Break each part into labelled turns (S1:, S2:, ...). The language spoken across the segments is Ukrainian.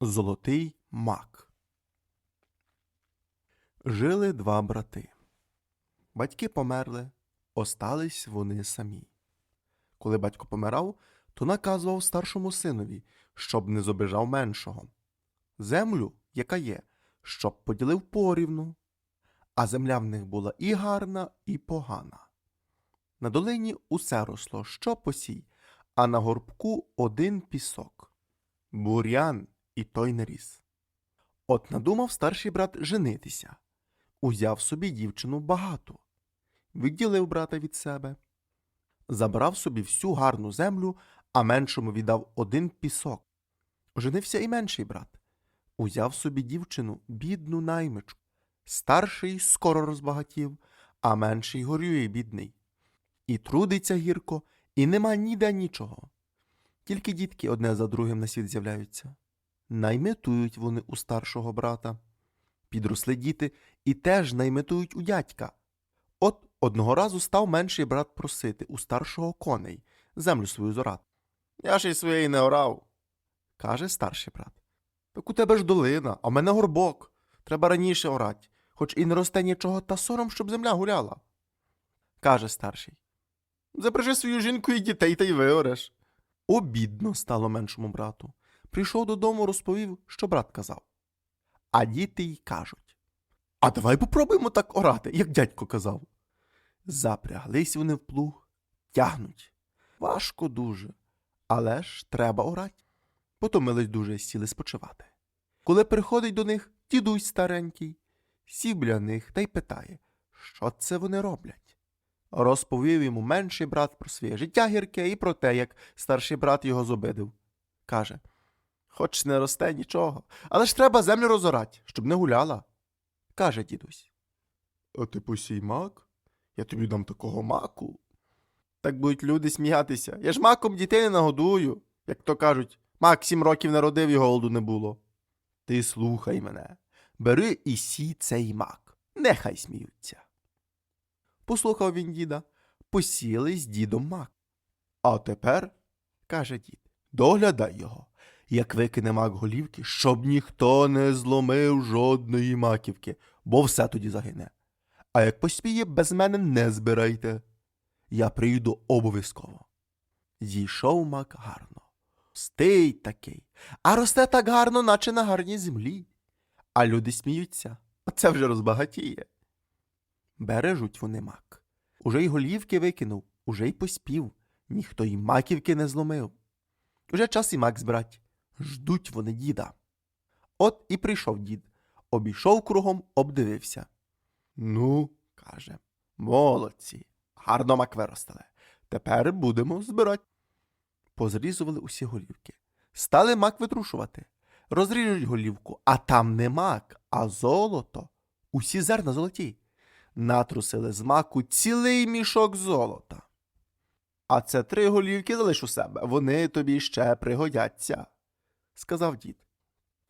S1: Золотий мак. Жили два брати. Батьки померли, остались вони самі. Коли батько помирав, то наказував старшому синові, щоб не зобижав меншого. Землю, яка є, щоб поділив порівну, а земля в них була і гарна, і погана. На долині усе росло, що посій, а на горбку один пісок. Бур'ян і той не ріс. От надумав старший брат женитися. Узяв собі дівчину багату, відділив брата від себе, забрав собі всю гарну землю, а меншому віддав один пісок. Женився і менший брат. Узяв собі дівчину, бідну наймичку. Старший скоро розбагатів, а менший горює бідний. І трудиться гірко, і нема ніде нічого. Тільки дітки одне за другим на світ з'являються. Найметують вони у старшого брата. Підросли діти і теж найметують у дядька. От одного разу став менший брат просити у старшого коней землю свою зорати. Я ж і своєї не орав, каже старший брат. Так у тебе ж долина, а в мене горбок. Треба раніше орать, хоч і не росте нічого, та сором, щоб земля гуляла. Каже старший. Запряжи свою жінку і дітей та й виореш. Обідно стало меншому брату. Прийшов додому, розповів, що брат казав. А діти й кажуть: А давай попробуємо так орати, як дядько казав. Запряглись вони в плуг, тягнуть. Важко дуже, але ж треба орать. Потомились дуже сіли спочивати. Коли приходить до них дідусь старенький, сів біля них та й питає, що це вони роблять. Розповів йому менший брат про своє життя гірке і про те, як старший брат його зобидив. Каже Хоч не росте нічого, але ж треба землю розорать, щоб не гуляла. Каже дідусь. А ти посій мак? Я тобі дам такого маку. Так будуть люди сміятися. Я ж маком дітей не нагодую. Як то кажуть, мак сім років народив і голоду не було. Ти слухай мене. Бери і сій цей мак. Нехай сміються. Послухав він діда, посіли з дідом мак. А тепер, каже дід, доглядай його, як викине мак голівки, щоб ніхто не зломив жодної маківки, бо все тоді загине. А як поспіє, без мене не збирайте. Я прийду обов'язково. Зійшов мак гарно. Стий такий, а росте так гарно, наче на гарній землі. А люди сміються, оце вже розбагатіє. Бережуть вони мак. Уже й голівки викинув, уже й поспів, ніхто й маківки не зломив. Уже час і мак збрать. Ждуть вони діда. От і прийшов дід, обійшов кругом, обдивився. Ну, каже, молодці, гарно мак виростили. Тепер будемо збирати. Позрізували усі голівки. Стали мак витрушувати. Розріжуть голівку, а там не мак, а золото. Усі зерна золоті. Натрусили з маку цілий мішок золота. А це три голівки залиш у себе, вони тобі ще пригодяться, сказав дід.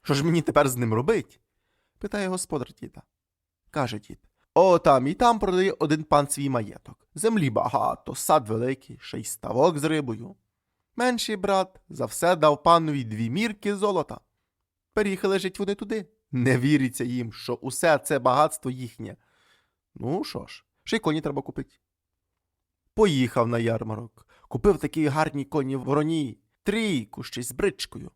S1: Що ж мені тепер з ним робить? питає господар діда. Каже дід. О, там і там продає один пан свій маєток. Землі багато, сад великий, ще й ставок з рибою. Менший брат за все дав панові дві мірки золота. Переїхали жить вони туди. Не віриться їм, що усе це багатство їхнє. Ну що ж, ще й коні треба купити. Поїхав на ярмарок, купив такі гарні коні вороні, трійку ще з бричкою.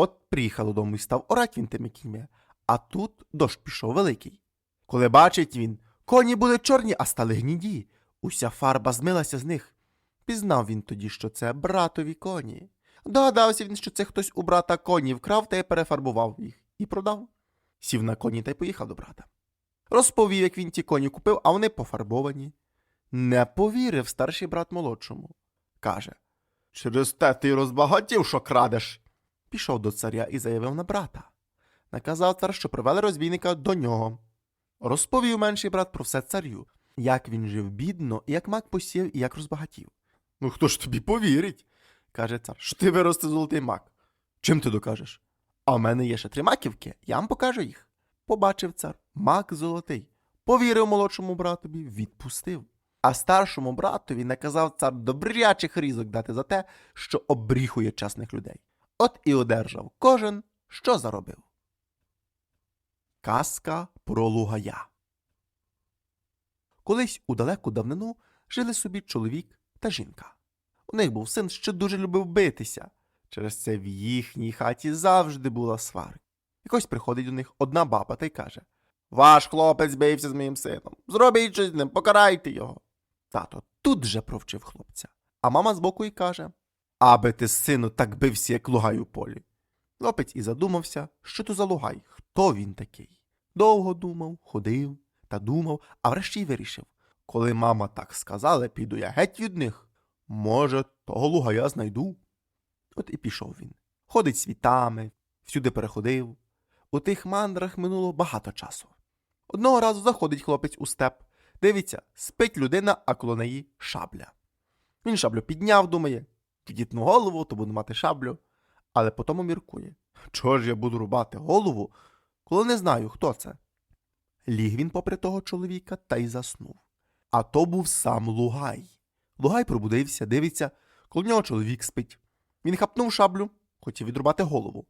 S1: От приїхав додому і став орать він тими кіньми, а тут дощ пішов великий. Коли бачить він, коні були чорні, а стали гніді. Уся фарба змилася з них. Пізнав він тоді, що це братові коні. Догадався він, що це хтось у брата коні вкрав та й перефарбував їх і продав. Сів на коні та й поїхав до брата. Розповів, як він ті коні купив, а вони пофарбовані. Не повірив старший брат молодшому. Каже Через те ти розбагатів, що крадеш. Пішов до царя і заявив на брата. Наказав цар, що привели розбійника до нього. Розповів менший брат про все царю, як він жив бідно, як мак посів, і як розбагатів. Ну хто ж тобі повірить? каже цар, що ти виросте золотий мак. Чим ти докажеш? А в мене є ще три маківки, я вам покажу їх. Побачив цар, мак золотий. Повірив молодшому братові, відпустив. А старшому братові наказав цар добрячих різок дати за те, що обріхує чесних людей. От і одержав кожен що заробив? Казка про лугая. Колись у далеку давнину жили собі чоловік та жінка. У них був син, що дуже любив битися. Через це в їхній хаті завжди була сварка. Якось приходить до них одна баба та й каже: Ваш хлопець бився з моїм сином. Зробіть щось з ним, покарайте його. Тато тут же провчив хлопця. А мама збоку й каже: Аби ти, сину, так бився, як лугай у полі. Хлопець і задумався, що то за лугай, хто він такий. Довго думав, ходив та думав, а врешті й вирішив. Коли мама так сказала, піду я геть від них. Може, того лугая знайду. От і пішов він. Ходить світами, всюди переходив. У тих мандрах минуло багато часу. Одного разу заходить хлопець у степ. Дивиться, спить людина, а коло неї шабля. Він шаблю підняв, думає, підітну голову, то буду мати шаблю. Але потім міркує. Чого ж я буду рубати голову, коли не знаю, хто це? Ліг він попри того чоловіка та й заснув. А то був сам Лугай. Лугай пробудився, дивиться, коло нього чоловік спить. Він хапнув шаблю, хотів відрубати голову.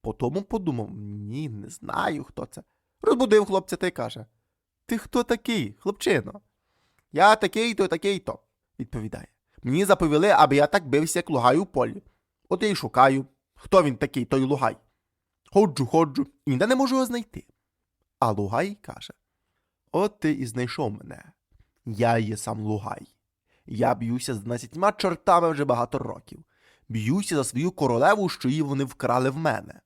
S1: Потому подумав: ні, не знаю, хто це. Розбудив хлопця та й каже: Ти хто такий, хлопчино? Я такий то, такий то, відповідає. Мені заповіли, аби я так бився, як лугай у полі. От я й шукаю, хто він такий, той лугай. Ходжу, ходжу, і ніде не можу його знайти. А лугай каже: От ти і знайшов мене. Я є сам лугай. Я б'юся з дванадцятьма чортами вже багато років. Б'юся за свою королеву, що її вони вкрали в мене.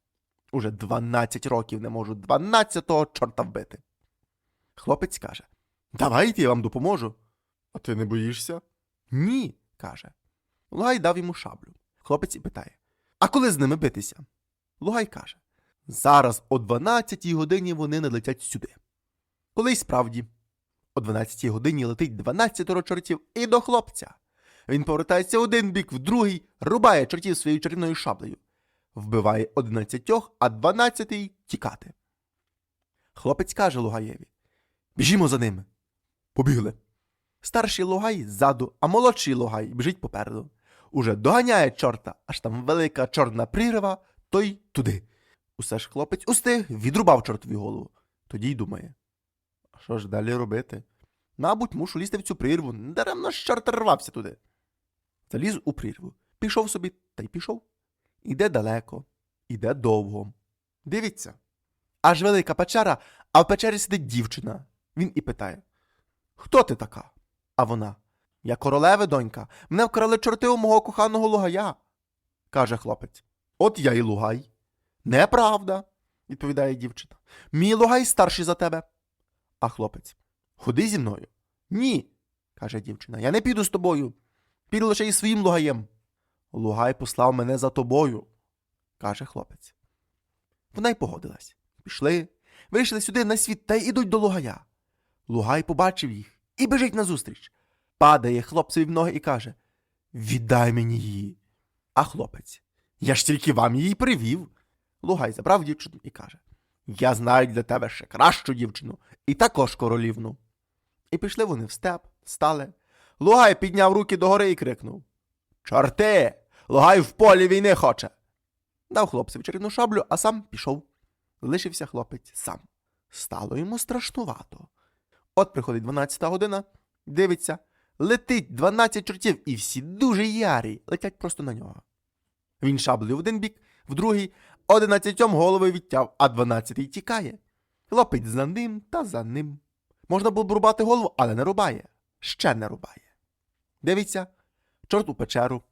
S1: Уже дванадцять років не можу дванадцятого чорта вбити. Хлопець каже: Давайте я вам допоможу. А ти не боїшся? Ні, каже. Лугай дав йому шаблю. Хлопець і питає: А коли з ними битися? Лугай каже: Зараз о 12 годині вони налетять сюди. Коли й справді, о 12 годині летить 12 чортів і до хлопця. Він повертається один бік, в другий, рубає чортів своєю чарівною шаблею. Вбиває одинадцятьох, а дванадцятий тікати. Хлопець каже Лугаєві: Біжімо за ними. Побігли. Старший Лугай ззаду, а молодший Лугай біжить попереду. Уже доганяє чорта, аж там велика чорна прірва, той туди. Усе ж хлопець устиг, відрубав чортові голову. Тоді й думає. А що ж далі робити? Мабуть, мушу лізти в цю прірву, даремно ж чорт рвався туди. Заліз у прірву, пішов собі та й пішов. Іде далеко, іде довго. Дивіться. Аж велика печера, а в печері сидить дівчина. Він і питає: Хто ти така? А вона: Я королеви, донька, мене вкрали чорти у мого коханого лугая. каже хлопець. От я і лугай. Неправда, відповідає дівчина. Мій лугай старший за тебе. А хлопець. Ходи зі мною. Ні, каже дівчина. Я не піду з тобою. Піду лише із своїм лугаєм. Лугай послав мене за тобою, каже хлопець. Вона й погодилась. Пішли, вийшли сюди на світ та й ідуть до лугая. Лугай побачив їх і біжить назустріч. Падає хлопцеві в ноги і каже: Віддай мені її. А хлопець. Я ж тільки вам її привів. Лугай забрав дівчину і каже: Я знаю для тебе ще кращу дівчину і також королівну. І пішли вони в степ, стали. Лугай підняв руки догори і крикнув: Чорти! Лугай в полі війни хоче. Дав хлопцеві чарівну шаблю, а сам пішов. Лишився хлопець сам. Стало йому страшнувато. От приходить 12 година, дивиться, летить 12 чортів, і всі дуже ярі, летять просто на нього. Він шаблею в один бік, в другий, одинадцятьом голови відтяв, а дванадцятий тікає. Хлопець за ним та за ним. Можна було б рубати голову, але не рубає. Ще не рубає. Дивиться, чорт у печеру.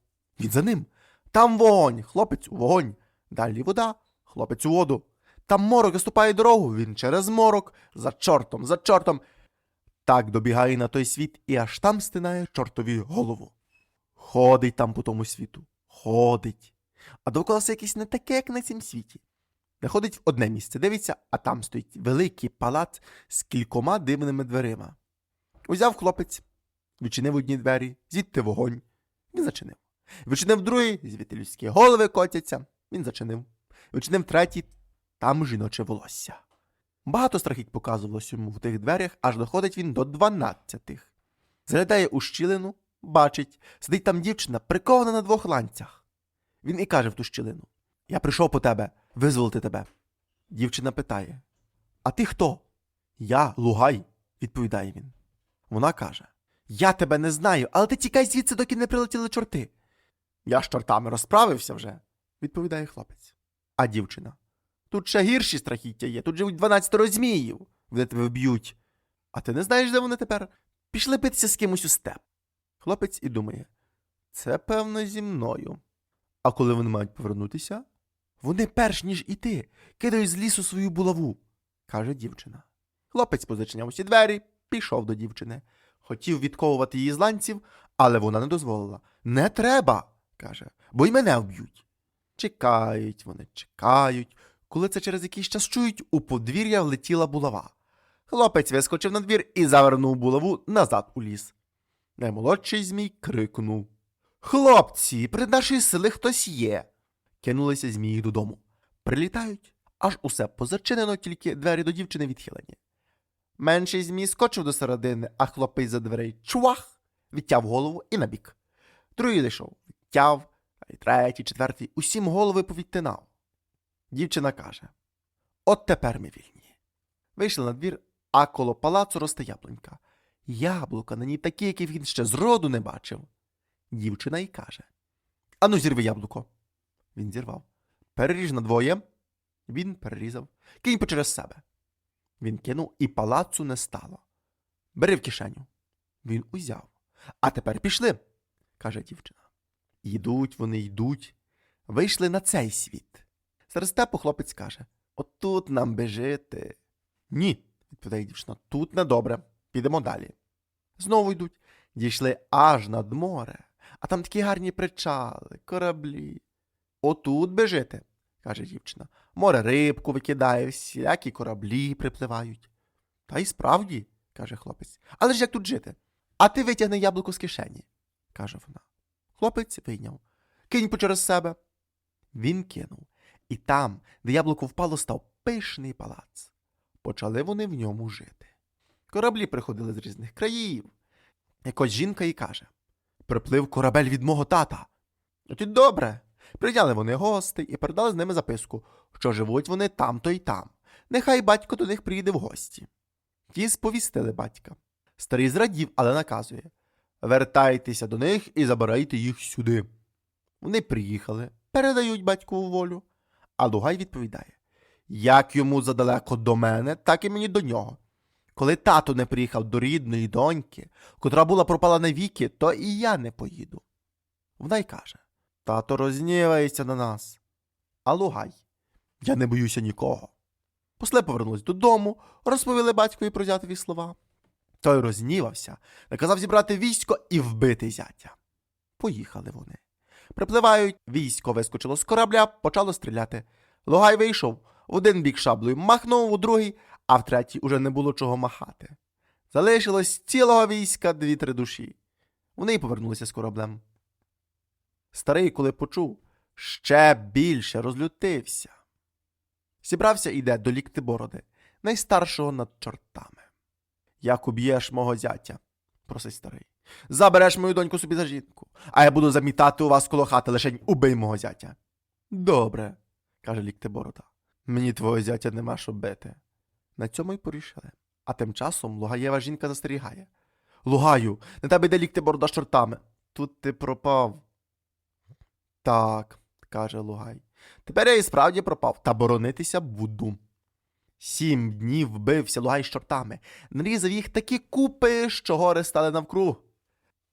S1: Він за ним. Там вогонь, хлопець у вогонь. Далі вода, хлопець у воду. Там морок заступає дорогу, він через морок, за чортом, за чортом. Так добігає на той світ і аж там стинає чортові голову. Ходить там по тому світу. Ходить. А довкола все якесь не таке, як на цім світі. Заходить в одне місце, дивиться, а там стоїть великий палац з кількома дивними дверима. Узяв хлопець, відчинив одні двері, звідти вогонь. Він зачинив. Відчинив другий, звідти людські голови котяться. Він зачинив. Відчинив третій, там жіноче волосся. Багато страхіть показувалось йому в тих дверях, аж доходить він до дванадцятих. Заглядає у щілину, бачить, сидить там дівчина, прикована на двох ланцях. Він і каже в ту щілину: Я прийшов по тебе, визволити тебе. Дівчина питає: А ти хто? Я Лугай, відповідає він. Вона каже: Я тебе не знаю, але ти тікай звідси, доки не прилетіли чорти. Я з чортами розправився вже, відповідає хлопець. А дівчина. Тут ще гірші страхіття є, тут живуть 12 зміїв, вони тебе вб'ють. А ти не знаєш, де вони тепер? Пішли битися з кимось у степ. Хлопець і думає: це певно зі мною. А коли вони мають повернутися, вони перш ніж іти, кидають з лісу свою булаву, каже дівчина. Хлопець позачиняв усі двері, пішов до дівчини. Хотів відковувати її з ланців, але вона не дозволила. Не треба, каже, бо й мене вб'ють. Чекають вони, чекають. Коли це через якийсь час чують, у подвір'я влетіла булава. Хлопець вискочив на двір і завернув булаву назад у ліс. Наймолодший змій крикнув Хлопці, при нашій сили хтось є. Кинулися змії додому. Прилітають, аж усе позачинено, тільки двері до дівчини відхилені. Менший змій скочив до середини, а хлопець за дверей чувах, відтяв голову і набік. Другий зайшов, відтяв, а й третій, четвертий, усім голови повідтинав. Дівчина каже: От тепер ми вільні. Вийшли на двір, а коло палацу росте яблунька. Яблука на ній такі, які він ще зроду не бачив. Дівчина й каже: Ану, зірви яблуко. Він зірвав. Переріж на двоє. Він перерізав. Кинь через себе. Він кинув, і палацу не стало. Бери в кишеню. Він узяв. А тепер пішли, каже дівчина. Йдуть вони йдуть. Вийшли на цей світ. Серед степу хлопець каже: Отут нам би жити. Ні, відповідає дівчина, тут недобре. Підемо далі. Знову йдуть. Дійшли аж над море, а там такі гарні причали, кораблі. Отут би жити, каже дівчина. Море рибку викидає, всякі кораблі припливають. Та й справді, каже хлопець. Але ж як тут жити? А ти витягни яблуко з кишені, каже вона. Хлопець вийняв. Кинь через себе. Він кинув. І там, де яблуко впало, став пишний палац. Почали вони в ньому жити. Кораблі приходили з різних країв. Якось жінка і каже: Приплив корабель від мого тата. От добре. Прийняли вони гостей і передали з ними записку, що живуть вони там-то й там. Нехай батько до них приїде в гості. Ті сповістили батька. Старий зрадів, але наказує Вертайтеся до них і забирайте їх сюди. Вони приїхали, передають батькову волю. А Лугай відповідає: Як йому задалеко до мене, так і мені до нього. Коли тато не приїхав до рідної доньки, котра була пропала навіки, то і я не поїду. Вона й каже Тато рознівається на нас. А Лугай, я не боюся нікого. После повернулись додому, розповіли батькові про зятові слова. Той рознівався, наказав зібрати військо і вбити зятя. Поїхали вони. Припливають, військо вискочило з корабля, почало стріляти. Лугай вийшов, в один бік шаблею махнув, у другий, а в третій уже не було чого махати. Залишилось цілого війська дві-три душі. Вони й повернулися з кораблем. Старий, коли почув, ще більше розлютився. Зібрався і йде до лікти бороди, найстаршого над чортами. Як уб'єш мого зятя, просить старий. Забереш мою доньку собі за жінку, а я буду замітати у вас коло хати, лише убий мого зятя. Добре, каже Ліктиборода. Мені твого зятя нема що бити. На цьому й порішили. А тим часом Лугаєва жінка застерігає. Лугаю, на тебе йде Ліктиборода з чортами. Тут ти пропав. Так, каже Лугай. Тепер я і справді пропав, та боронитися буду. Сім днів бився Лугай з чортами, нарізав їх такі купи, що гори стали навкруг.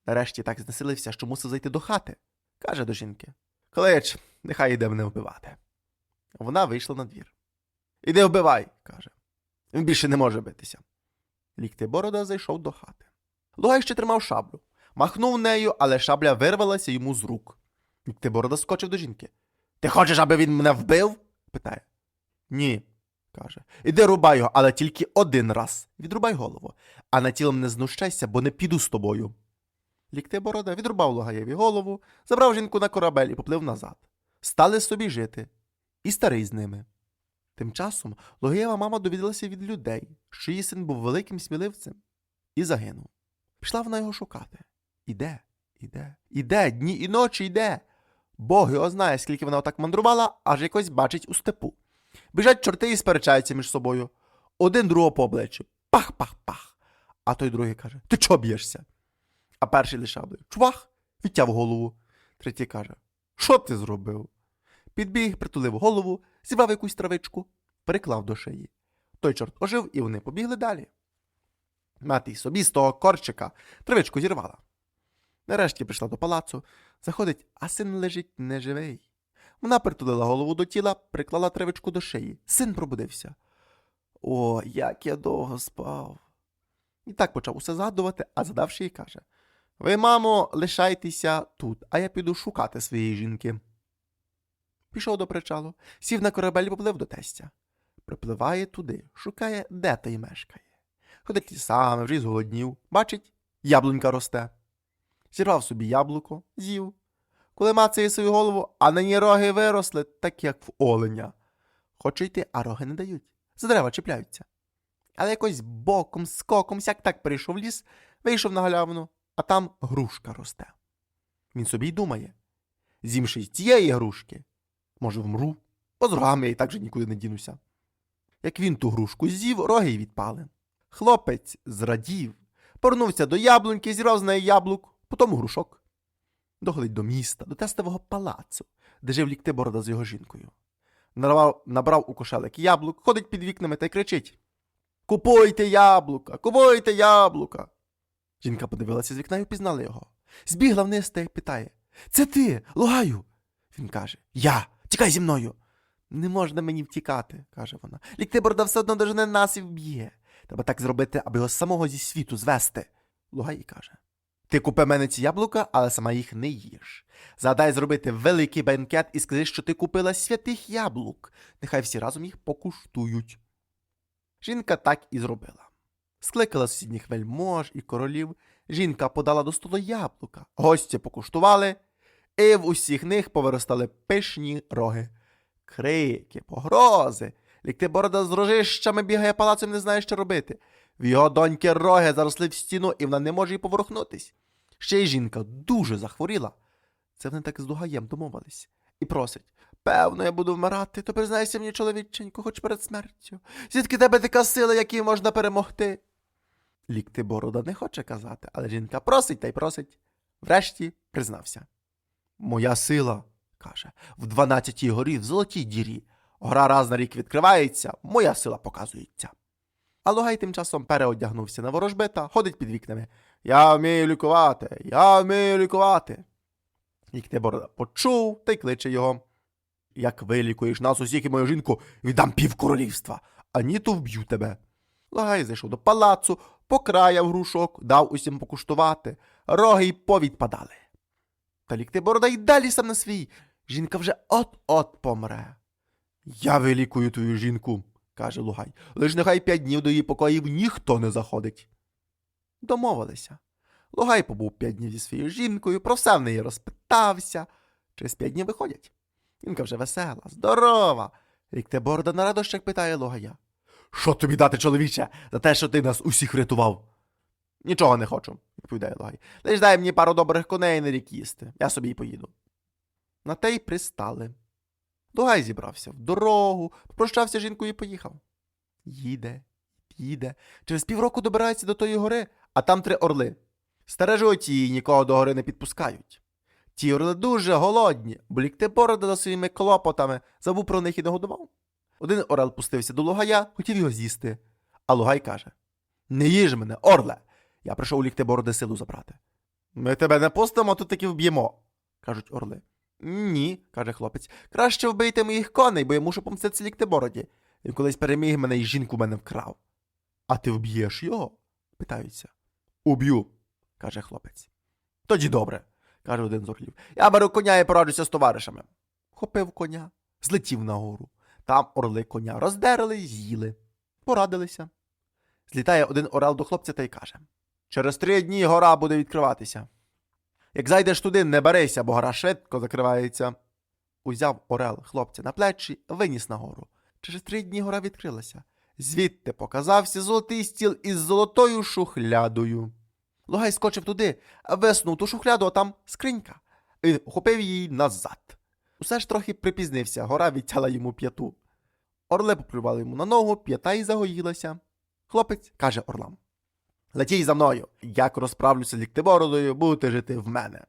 S1: Нарешті так знесилився, що мусив зайти до хати. Каже до жінки Клич, нехай іде мене вбивати. Вона вийшла на двір. Іди вбивай, каже. Він більше не може битися. Лікти борода зайшов до хати. Лугай ще тримав шаблю. Махнув нею, але шабля вирвалася йому з рук. Лікти борода скочив до жінки. Ти хочеш, аби він мене вбив? питає. Ні, каже. Іди рубай його, але тільки один раз. Відрубай голову, а на тілом не знущайся, бо не піду з тобою. Лікти борода відрубав Лугаєві голову, забрав жінку на корабель і поплив назад. Стали собі жити. І старий з ними. Тим часом Лугаєва мама довідалася від людей, що її син був великим сміливцем, і загинув. Пішла вона його шукати. Іде, іде, іде, дні і ночі йде. Бог його знає, скільки вона отак мандрувала, аж якось бачить у степу. Біжать чорти і сперечаються між собою. Один другого по обличчю. Пах-пах-пах. А той другий каже: Ти чого б'єшся? А перший лишав чвах, відтяв голову. Третій каже: Що ти зробив? Підбіг, притулив голову, зібрав якусь травичку, переклав до шиї. Той чорт ожив, і вони побігли далі. Мати собі з того корчика травичку зірвала. Нарешті прийшла до палацу, заходить, а син лежить неживий. Вона притулила голову до тіла, приклала травичку до шиї. Син пробудився. О, як я довго спав. І так почав усе згадувати, а задавши їй каже: Ви, мамо, лишайтеся тут, а я піду шукати своєї жінки. Пішов до причалу, сів на корабель і поплив до тестя. Припливає туди, шукає, де той мешкає. Ходить лісами, вже й зголоднів. Бачить, яблунька росте. Зірвав собі яблуко, з'їв. Коли мацає свою голову, а на ній роги виросли, так як в оленя. Хоче йти, а роги не дають. За дерева чіпляються. Але якось боком, скоком, сяк так перейшов ліс, вийшов на галявину, а там грушка росте. Він собі й думає: з'їмши й цієї грушки, може, вмру, бо з рогами я і так же нікуди не дінуся. Як він ту грушку з'їв, роги й відпали. Хлопець зрадів, повернувся до яблуньки, зірвав з неї яблук, потім грушок. Доходить до міста, до тестового палацу, де жив Ліктиборода з його жінкою. Набрав, набрав у кошелик яблук, ходить під вікнами та й кричить: Купуйте яблука, купуйте яблука. Жінка подивилася з вікна і впізнала його. Збігла вниз та й питає: Це ти, Лугаю? Він каже: Я, тікай зі мною. Не можна мені втікати, каже вона. Ліктиборда все одно дожене нас і вб'є. Треба так зробити, аби його самого зі світу звести. Лугай каже. Ти купи мене ці яблука, але сама їх не їж. Задай зробити великий бенкет і скажи, що ти купила святих яблук. Нехай всі разом їх покуштують. Жінка так і зробила. Скликала сусідніх вельмож і королів. Жінка подала до столу яблука. Гості покуштували, і в усіх них повиростали пишні роги. Крики, погрози. Ліктиборода з рожищами бігає палацем, не знає, що робити. В його доньки роги заросли в стіну, і вона не може й поворухнутись. Ще й жінка дуже захворіла. Це вони так з дугаєм домовились. І просить. Певно, я буду вмирати, то признайся мені, чоловіченько, хоч перед смертю. Звідки тебе така сила, якій можна перемогти? Ліктиборода не хоче казати, але жінка просить та й просить. Врешті признався. Моя сила, каже, в дванадцятій горі, в золотій дірі. Гора раз на рік відкривається, моя сила показується. А Логай тим часом переодягнувся на ворожбита, ходить під вікнами. Я вмію лікувати, я вмію лікувати. Ліктиборода почув та й кличе його. Як вилікуєш нас усіх і мою жінку, віддам пів королівства, а ні, то вб'ю тебе. Лагай зайшов до палацу, покраяв грушок, дав усім покуштувати, роги й повідпадали. Та Ліктиборода й далі сам на свій. Жінка вже от-от помре. Я вилікую твою жінку, каже Лугай. Лиш нехай п'ять днів до її покоїв ніхто не заходить. Домовилися. Лугай побув п'ять днів зі своєю жінкою, про все в неї розпитався. Через п'ять днів виходять. Жінка вже весела, здорова. Ліктеборда на радощах питає Лугая. Що тобі дати, чоловіче, за те, що ти нас усіх врятував? Нічого не хочу, відповідає Лугай. Лиш дай мені пару добрих коней на рік їсти. Я собі й поїду. На те й пристали. Лугай зібрався в дорогу, попрощався жінкою і поїхав. Їде, їде. Через півроку добирається до тої гори, а там три орли. Стережуть її, нікого до гори не підпускають. Ті орли дуже голодні, бо Ліктеборода за своїми клопотами забув про них і не годував. Один орел пустився до Лугая, хотів його з'їсти. А Лугай каже: Не їж мене, орле! Я прийшов у Ліктебороди силу забрати. Ми тебе не пустимо, тут таки вб'ємо, кажуть орли. Ні, каже хлопець, краще вбийте моїх коней, бо я мушу помститися Ліктебороді. Він колись переміг мене і жінку мене вкрав. А ти вб'єш його? питаються. Уб'ю, каже хлопець. Тоді добре, каже один з орлів. Я беру коня і пораджуся з товаришами. Хопив коня, злетів нагору. Там орли коня роздерли з'їли. Порадилися. Злітає один орел до хлопця та й каже: Через три дні гора буде відкриватися. Як зайдеш туди, не берися, бо гора швидко закривається. Узяв орел хлопця на плечі, виніс нагору. Через три дні гора відкрилася. Звідти показався золотий стіл із золотою шухлядою. Лугай скочив туди, виснув ту шухляду, а там скринька. і ухопив її назад. Усе ж трохи припізнився, гора відтяла йому п'яту. Орли поплювали йому на ногу, п'ята й загоїлася. Хлопець каже орлам. Летій за мною, як розправлюся ліктибородою, будете жити в мене.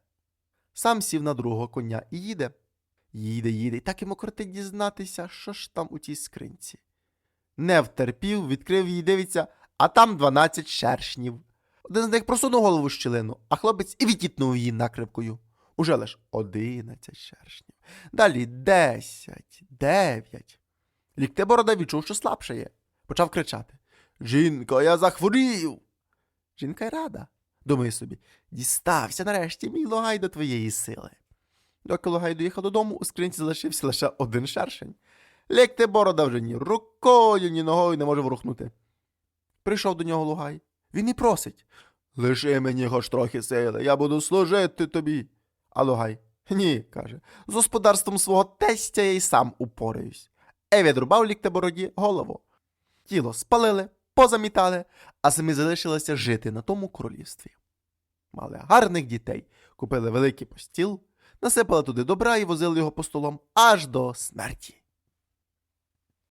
S1: Сам сів на другого коня і їде. Їде, їде, і так йому кортить дізнатися, що ж там у тій скринці. Не втерпів, відкрив її, дивиться, а там дванадцять шершнів. Один з них просунув голову щілину, а хлопець і відтітнув її накривкою. Уже лиш одинадцять шершнів. Далі десять, дев'ять. Ліктеборода відчув, що слабшає. Почав кричати: Жінко, я захворів. Жінка й рада. Думає собі, дістався нарешті мій логай до твоєї сили. Доки логай доїхав додому, у скринці залишився лише один шершень. Ліктеборода вже ні рукою, ні ногою не може ворухнути. Прийшов до нього лугай. Він і просить. Лиши мені хоч трохи сили, я буду служити тобі. А лугай. Ні, каже, з господарством свого тестя я й сам упораюсь. Е відрубав ліктебороді голову. Тіло спалили, позамітали, а самі залишилися жити на тому королівстві. Мали гарних дітей, купили великий постіл, насипали туди добра і возили його по столом аж до смерті.